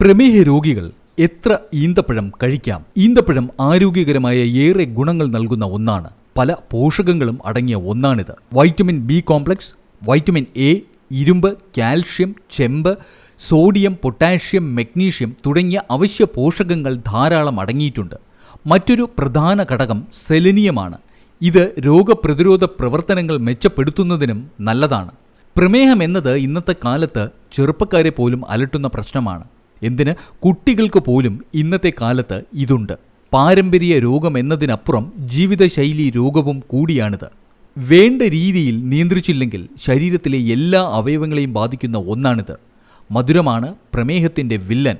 പ്രമേഹ രോഗികൾ എത്ര ഈന്തപ്പഴം കഴിക്കാം? ഈന്തപ്പഴം ആരോഗ്യകരമായ ഏറെ ഗുണങ്ങൾ നൽകുന്ന ഒന്നാണ്. പല പോഷകങ്ങളും അടങ്ങിയ ഒന്നാണിത്. Vitamin B complex vitamin A ഇരുമ്പ് കാൽഷ്യം ചെമ്പ് സോഡിയം പൊട്ടാഷ്യം മഗ്നീഷ്യം തുടങ്ങിയ അവശ്യ പോഷകങ്ങൾ ധാരാളം അടങ്ങിയിട്ടുണ്ട്. മറ്റൊരു പ്രധാന ഘടകം സെലനിയമാണ്. ഇത് രോഗപ്രതിരോധ പ്രവർത്തനങ്ങൾ മെച്ചപ്പെടുത്തുന്നതിനും നല്ലതാണ്. പ്രമേഹം എന്നത് ഇന്നത്തെ കാലത്ത് ചെറുപ്പക്കാരെ പോലും അലട്ടുന്ന പ്രശ്നമാണ്. എന്തിന്? കുട്ടികൾക്ക് പോലും ഇന്നത്തെ കാലത്ത് ഇതുണ്ട്. പാരമ്പര്യ രോഗം എന്നതിനപ്പുറം ജീവിതശൈലി രോഗവും കൂടിയാണിത്. വേണ്ട രീതിയിൽ നിയന്ത്രിച്ചില്ലെങ്കിൽ ശരീരത്തിലെ എല്ലാ അവയവങ്ങളെയും ബാധിക്കുന്ന ഒന്നാണിത്. മധുരമാണ് പ്രമേഹത്തിന്റെ വില്ലൻ.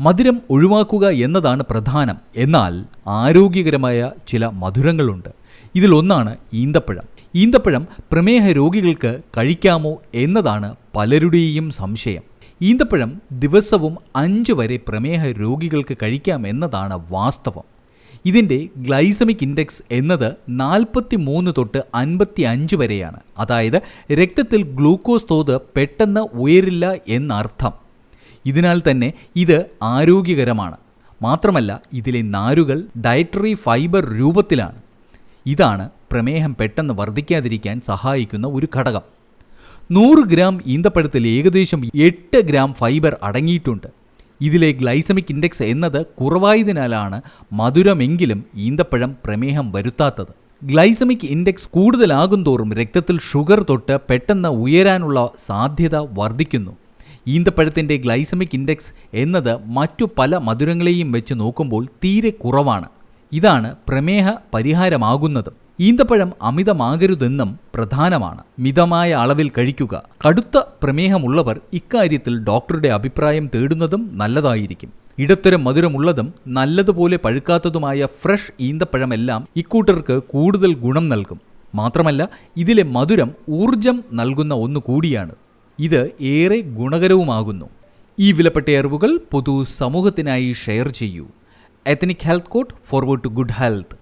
മധുരം ഒഴിവാക്കുക എന്നതാണ് പ്രധാനം. എന്നാൽ ആരോഗ്യകരമായ ചില മധുരങ്ങളുണ്ട്. ഇതിലൊന്നാണ് ഈന്തപ്പഴം. ഈന്തപ്പഴം പ്രമേഹ രോഗികൾക്ക് കഴിക്കാമോ എന്നതാണ് പലരുടെയും സംശയം. ഈന്തപ്പഴം ദിവസവും അഞ്ച് വരെ പ്രമേഹ രോഗികൾക്ക് കഴിക്കാം എന്നതാണ് വാസ്തവം. ഇതിന്റെ ഗ്ലൈസമിക് ഇൻഡെക്സ് എന്നത് നാൽപ്പത്തി മൂന്ന് തൊട്ട് അൻപത്തി അഞ്ച് വരെയാണ്. അതായത് രക്തത്തിൽ ഗ്ലൂക്കോസ് തോത് പെട്ടെന്ന് ഉയരില്ല എന്നർത്ഥം. ഇതിനാൽ തന്നെ ഇത് ആരോഗ്യകരമാണ്. മാത്രമല്ല ഇതിലെ നാരുകൾ ഡയറ്ററി ഫൈബർ രൂപത്തിലാണ്. ഇതാണ് പ്രമേഹം പെട്ടെന്ന് വർദ്ധിക്കാതിരിക്കാൻ സഹായിക്കുന്ന ഒരു ഘടകം. നൂറ് ഗ്രാം ഈന്തപ്പഴത്തിൽ ഏകദേശം എട്ട് ഗ്രാം ഫൈബർ അടങ്ങിയിട്ടുണ്ട്. ഇതിലെ ഗ്ലൈസമിക് ഇൻഡെക്സ് എന്നത് കുറവായതിനാലാണ് മധുരമെങ്കിലും ഈന്തപ്പഴം പ്രമേഹം വരുത്താത്തത്. ഗ്ലൈസമിക് ഇൻഡെക്സ് കൂടുതലാകും തോറും രക്തത്തിൽ ഷുഗർ തൊട്ട് പെട്ടെന്ന് ഉയരാനുള്ള സാധ്യത വർദ്ധിക്കുന്നു. ഈന്തപ്പഴത്തിന്റെ ഗ്ലൈസമിക് ഇൻഡെക്സ് എന്നത് മറ്റു പല മധുരങ്ങളെയും വെച്ച് നോക്കുമ്പോൾ തീരെ കുറവാണ്. ഇതാണ് പ്രമേഹ പരിഹാരമാകുന്നതും ഈന്തപ്പഴം അമിതമാകരുതെന്നും പ്രധാനമാണ്. മിതമായ അളവിൽ കഴിക്കുക. കടുത്ത പ്രമേഹമുള്ളവർ ഇക്കാര്യത്തിൽ ഡോക്ടറുടെ അഭിപ്രായം തേടുന്നതും നല്ലതായിരിക്കും. ഇടത്തരം മധുരമുള്ളതും നല്ലതുപോലെ പഴുക്കാത്തതുമായ ഫ്രഷ് ഈന്തപ്പഴമെല്ലാം ഇക്കൂട്ടർക്ക് കൂടുതൽ ഗുണം നൽകും. മാത്രമല്ല ഇതിലെ മധുരം ഊർജം നൽകുന്ന ഒന്നു കൂടിയാണ്. ഇത് ഏറെ ഗുണകരവുമാകുന്നു. ഈ വിലപ്പെട്ട അറിവുകൾ പൊതു സമൂഹത്തിനായി ഷെയർ ചെയ്യൂ. Ethnic health court forward to good health